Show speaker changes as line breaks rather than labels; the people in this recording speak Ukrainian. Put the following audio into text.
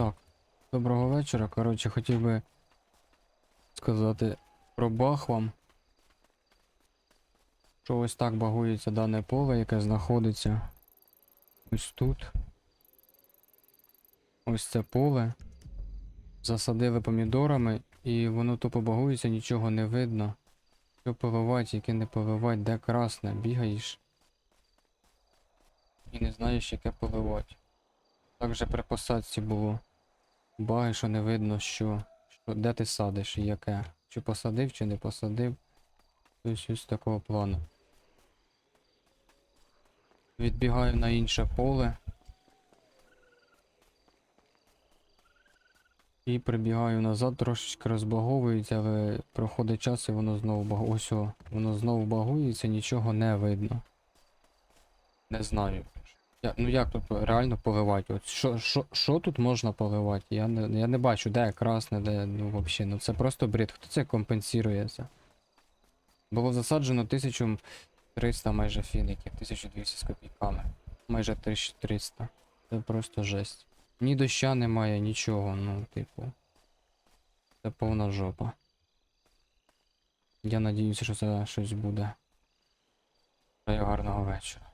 Так, доброго вечора. Коротше, хотів би сказати про бах вам. Що ось так багується дане поле, яке знаходиться ось тут. Ось це поле. Засадили помідорами, і воно тупо багується, нічого не видно. Що поливать, яке не поливать, де красне, бігаєш. І не знаєш, яке поливати. Так же при посадці було. Баги, що не видно, що, що де ти садиш і яке. Чи посадив, чи не посадив. Ось ось такого плану. Відбігаю на інше поле. І прибігаю назад, трошечки розбаговується, але проходить час і воно знову багується. Ось воно знову багується, нічого не видно. Не знаю. Я, ну як тут реально поливати? От що, що, що тут можна поливати? Я не, я не бачу, де красне, де ну взагалі. Ну це просто бред. Хто це компенсує це? Було засаджено 1300 майже фіників, 1200 з копійками. Майже 1300. Це просто жесть. Ні доща немає, нічого, ну, типу. Це повна жопа. Я надіюся, що це щось буде. Бажаю гарного вечора.